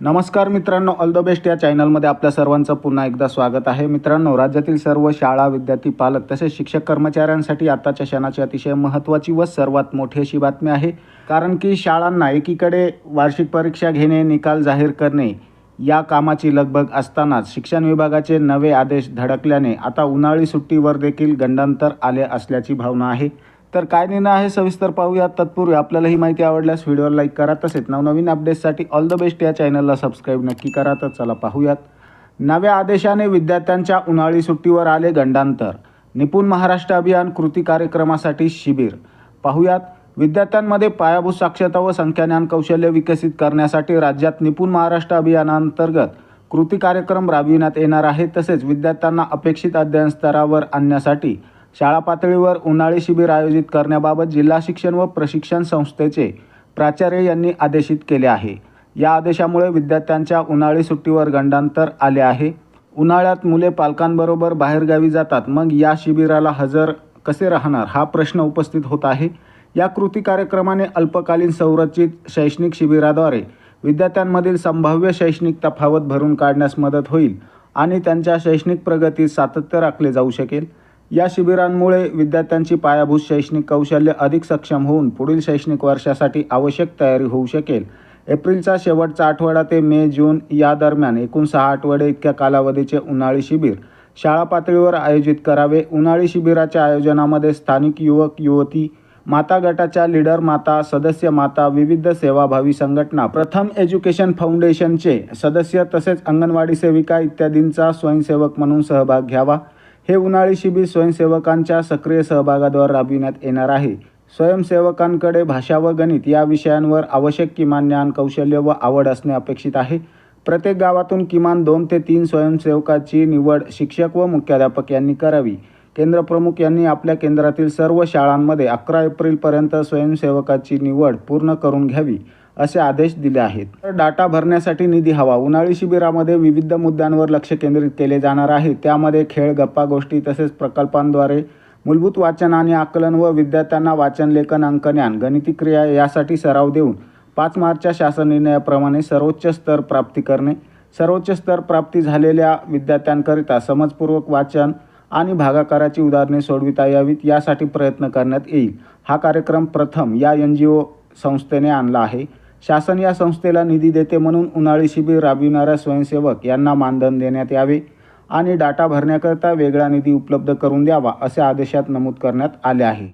नमस्कार मित्रांनो all the best या चॅनलमध्ये आपल्या सर्वांचं पुन्हा एकदा स्वागत आहे. मित्रांनो राज्यातील सर्व शाळा विद्यार्थी पालक तसेच शिक्षक कर्मचाऱ्यांसाठी आताच्या क्षणाची अतिशय महत्त्वाची व सर्वात मोठी अशी बातमी आहे. कारण की शाळांना एकीकडे वार्षिक परीक्षा घेणे निकाल जाहीर करणे या कामाची लगबग असतानाच शिक्षण विभागाचे नवे आदेश धडकल्याने आता उन्हाळी सुट्टीवर देखील गंडांतर आले असल्याची भावना आहे. तर काय निर्णय आहे सविस्तर पाहूया तत्पूर्वी आपल्याला ही माहिती आवडल्यास व्हिडिओला लाईक करा तसेच नवनवीन अपडेट्ससाठी ऑल द बेस्ट या चॅनलला सबस्क्राईब नक्की करा. तर चला पाहूयात. नव्या आदेशाने विद्यार्थ्यांच्या उन्हाळी सुट्टीवर आले गंडांतर. निपुण महाराष्ट्र अभियान कृती कार्यक्रमासाठी शिबिर. पाहूयात. विद्यार्थ्यांमध्ये पायाभूत साक्षरता व संख्याज्ञान कौशल्य विकसित करण्यासाठी राज्यात निपुण महाराष्ट्र अभियानांतर्गत कृती कार्यक्रम राबविण्यात येणार आहे. तसेच विद्यार्थ्यांना अपेक्षित अध्ययन स्तरावर आणण्यासाठी शाळा पातळीवर उन्हाळी शिबिर आयोजित करण्याबाबत जिल्हा शिक्षण व प्रशिक्षण संस्थेचे प्राचार्य यांनी आदेशित केले आहे. या आदेशामुळे विद्यार्थ्यांच्या उन्हाळी सुट्टीवर गंडांतर आले आहे. उन्हाळ्यात मुले पालकांबरोबर बाहेरगावी जातात. मग या शिबिराला हजर कसे राहणार हा प्रश्न उपस्थित होत आहे. या कृती कार्यक्रमाने अल्पकालीन संरचित शैक्षणिक शिबिराद्वारे विद्यार्थ्यांमधील संभाव्य शैक्षणिक तफावत भरून काढण्यास मदत होईल आणि त्यांच्या शैक्षणिक प्रगतीत सातत्य राखले जाऊ शकेल. या शिबिरांमुळे विद्यार्थ्यांची पायाभूत शैक्षणिक कौशल्य अधिक सक्षम होऊन पुढील शैक्षणिक वर्षासाठी आवश्यक तयारी होऊ शकेल. एप्रिलचा शेवटचा आठवडा ते मे जून या दरम्यान एकूण सहा आठवडे इतक्या कालावधीचे उन्हाळी शिबिर. शाळा पातळीवर आयोजित करावे. उन्हाळी शिबिराच्या आयोजनामध्ये स्थानिक युवक युवती माता गटाच्या लीडर माता सदस्य माता विविध सेवाभावी संघटना प्रथम एज्युकेशन फाउंडेशनचे सदस्य तसेच अंगणवाडी सेविका इत्यादींचा स्वयंसेवक म्हणून सहभाग घ्यावा. हे उन्हाळी शिबिर स्वयंसेवकांच्या सक्रिय सहभागाद्वारे राबविण्यात येणार आहे. स्वयंसेवकांकडे भाषा व गणित या विषयांवर आवश्यक किमान ज्ञान कौशल्य व आवड असणे अपेक्षित आहे. प्रत्येक गावातून किमान दोन ते तीन स्वयंसेवकाची निवड शिक्षक व मुख्याध्यापक यांनी करावी. केंद्रप्रमुख यांनी आपल्या केंद्रातील सर्व शाळांमध्ये अकरा एप्रिलपर्यंत स्वयंसेवकाची निवड पूर्ण करून घ्यावी. असे आदेश दिले आहेत. तर डाटा भरण्यासाठी निधी हवा. उन्हाळी शिबिरामध्ये विविध मुद्द्यांवर लक्ष केंद्रित केले जाणार आहे. त्यामध्ये खेळ गप्पा गोष्टी तसेच प्रकल्पांद्वारे मूलभूत वाचन आणि आकलन व विद्यार्थ्यांना वाचन लेखन अंकज्ञान गणिती क्रिया यासाठी सराव देऊन पाच मार्चच्या शासन निर्णयाप्रमाणे सर्वोच्च स्तर प्राप्ती करणे सर्वोच्च स्तर प्राप्ती झालेल्या विद्यार्थ्यांकरिता समजपूर्वक वाचन आणि भागाकाराची उदाहरणे सोडविता यावीत यासाठी प्रयत्न करण्यात येईल. हा कार्यक्रम प्रथम या एन जी ओ संस्थेने आणला आहे. शासन या संस्थेला निधी देते म्हणून उन्हाळी शिबिर राबविणाऱ्या स्वयंसेवक यांना मानधन देण्यात यावे आणि डाटा भरण्याकरता वेगळा निधी उपलब्ध करून द्यावा असे आदेशात नमूद करण्यात आले आहे.